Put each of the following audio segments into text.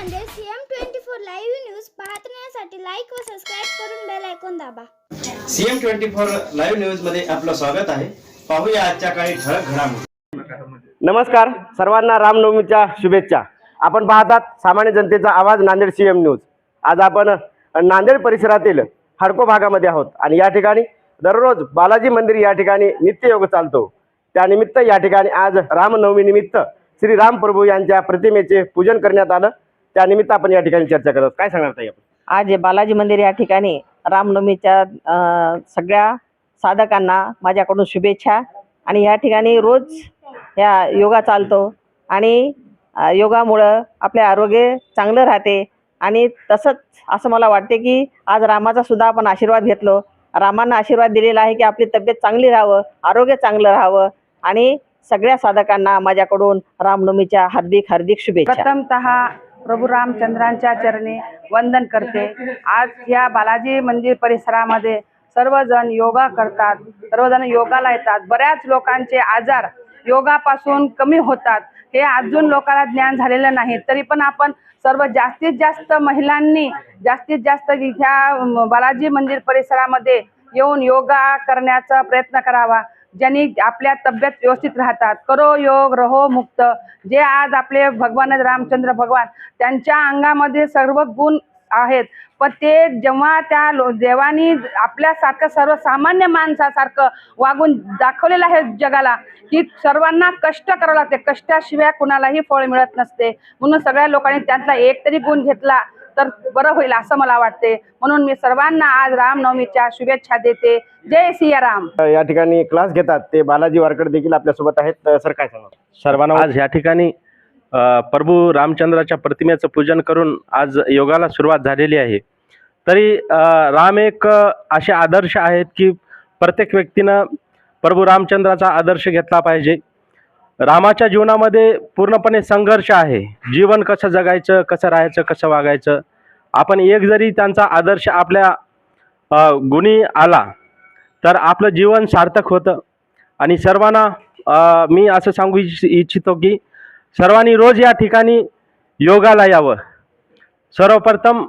Nanded CM twenty four live news पाहण्यासाठी like व subscribe करून बेल ऐकून दाबा. सीएम ट्वेंटी फोर लाईव्ह न्यूजमध्ये आपलं स्वागत आहे. पाहूया आजच्या काही ठळक घडामोडी. नमस्कार सर्वांना रामनवमीच्या शुभेच्छा. आपण पाहतात सामान्य जनतेचा आवाज नांदेड सी एम न्यूज. आज आपण नांदेड परिसरातील हडको भागामध्ये आहोत आणि या ठिकाणी दररोज बालाजी मंदिर या ठिकाणी नित्ययोग चालतो. त्यानिमित्त या ठिकाणी आज रामनवमी निमित्त श्री राम प्रभू यांच्या प्रतिमेचे पूजन करण्यात आलं. त्यानिमित्त आपण या ठिकाणी चर्चा करत आहोत. काय सांगणार ताई आपण? आज बालाजी मंदिर या ठिकाणी रामनवमीच्या अ, सगळ्या साधकांना माझ्याकडून शुभेच्छा. आणि या ठिकाणी रोज या योगा चालतो. आणि अ, योगामुळं आपले आरोग्य चांगलं राहते. आणि तसंच असं मला वाटते की आज रामाचा सुद्धा आपण आशीर्वाद घेतलो. रामानं आशीर्वाद दिलेला आहे की आपली तब्येत चांगली राहावं आरोग्य चांगलं राहावं. आणि सगळ्या साधकांना माझ्याकडून रामनवमीच्या हार्दिक हार्दिक शुभेच्छा. प्रथमतः प्रभू रामचंद्रांच्या चरणी वंदन करते. आज या बालाजी मंदिर परिसरामध्ये सर्वजण योगा करतात. सर्वजण योगाला येतात. बऱ्याच लोकांचे आजार योगापासून कमी होतात. हे अजून लोकांना ज्ञान झालेलं नाही. तरी पण आपण सर्व जास्तीत जास्त महिलांनी जास्तीत जास्त ह्या बालाजी मंदिर परिसरामध्ये येऊन योगा करण्याचा प्रयत्न करावा. ज्यांनी आपल्या तब्येत व्यवस्थित राहतात. करो योग रहो मुक्त. जे आज आपले भगवान रामचंद्र भगवान त्यांच्या अंगामध्ये सर्व गुण आहेत. पण ते जेव्हा त्या लो देवानी आपल्यासारखं सर्वसामान्य माणसासारखं वागून दाखवलेलं आहे जगाला की सर्वांना कष्ट करावं लागते. कष्टाशिवाय कुणालाही फळ मिळत नसते. म्हणून सगळ्या लोकांनी त्यातला एक तरी गुण घेतला. तर बरं होईल असं मला वाटते. म्हणून मी सर्वांना आज रामनवमीच्या शुभेच्छा देते. जय सियाराम. या ठिकाणी क्लास घेतात ते बालाजी वारकड देखील आपल्यासोबत आहेत. तर सर काय सांगणार सर्वांना आज या ठिकाणी प्रभू रामचंद्राच्या प्रतिमेचं पूजन करून आज योगाला सुरुवात झालेली आहे. तरी राम एक असे आदर्श आहेत की प्रत्येक व्यक्तीनं प्रभू रामचंद्राचा आदर्श घेतला पाहिजे. रामाच्या जीवनामध्ये पूर्णपणे संघर्ष आहे. जीवन कसं जगायचं कसं राहायचं कसं वागायचं आपण एक जरी त्यांचा आदर्श आपल्या गुणी आला तर आपलं जीवन सार्थक होतं. आणि सर्वांना मी असं सांगू इच्छितो की सर्वांनी रोज या ठिकाणी योगाला यावं. सर्वप्रथम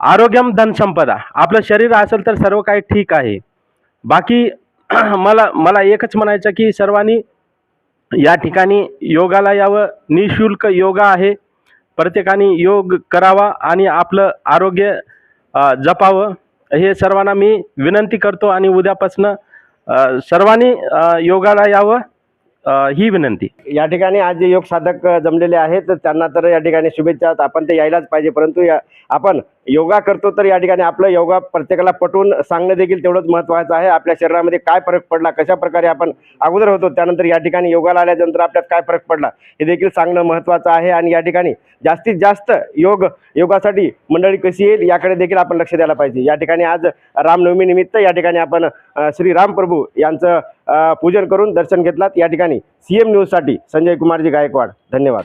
आरोग्यम धनसंपदा आपलं शरीर असेल तर सर्व काही ठीक आहे. बाकी मला मला एकच म्हणायचं की सर्वांनी या ठिकाणी योगाला यावं. निशुल्क योगा आहे. प्रत्येकाने योग करावा आणि आपलं आरोग्य जपावं हे सर्वांना मी विनंती करतो आणि उद्यापासनं सर्वांनी योगाला यावं. ही विनंती. या ठिकाणी आज जे योग साधक जमलेले आहेत तर त्यांना तर या ठिकाणी शुभेच्छा. आपण ते यायलाच पाहिजे परंतु या आपण योगा करतो तर या ठिकाणी आपलं योगा प्रत्येकाला पटवून सांगणं देखील तेवढंच महत्त्वाचं आहे. आपल्या शरीरामध्ये काय फरक पडला कशा प्रकारे आपण अगोदर होतो त्यानंतर या ठिकाणी योगाला आल्यानंतर आपल्यात काय फरक पडला हे देखील सांगणं महत्त्वाचं आहे. आणि या ठिकाणी जास्तीत जास्त योग योगासाठी मंडळी कशी येईल याकडे देखील आपण लक्ष द्यायला पाहिजे. या ठिकाणी आज रामनवमीनिमित्त या ठिकाणी आपण श्री रामप्रभू यांचं पूजन करून दर्शन घेतलात. या ठिकाणी सीएम न्यूजसाठी संजय कुमारजी गायकवाड. धन्यवाद.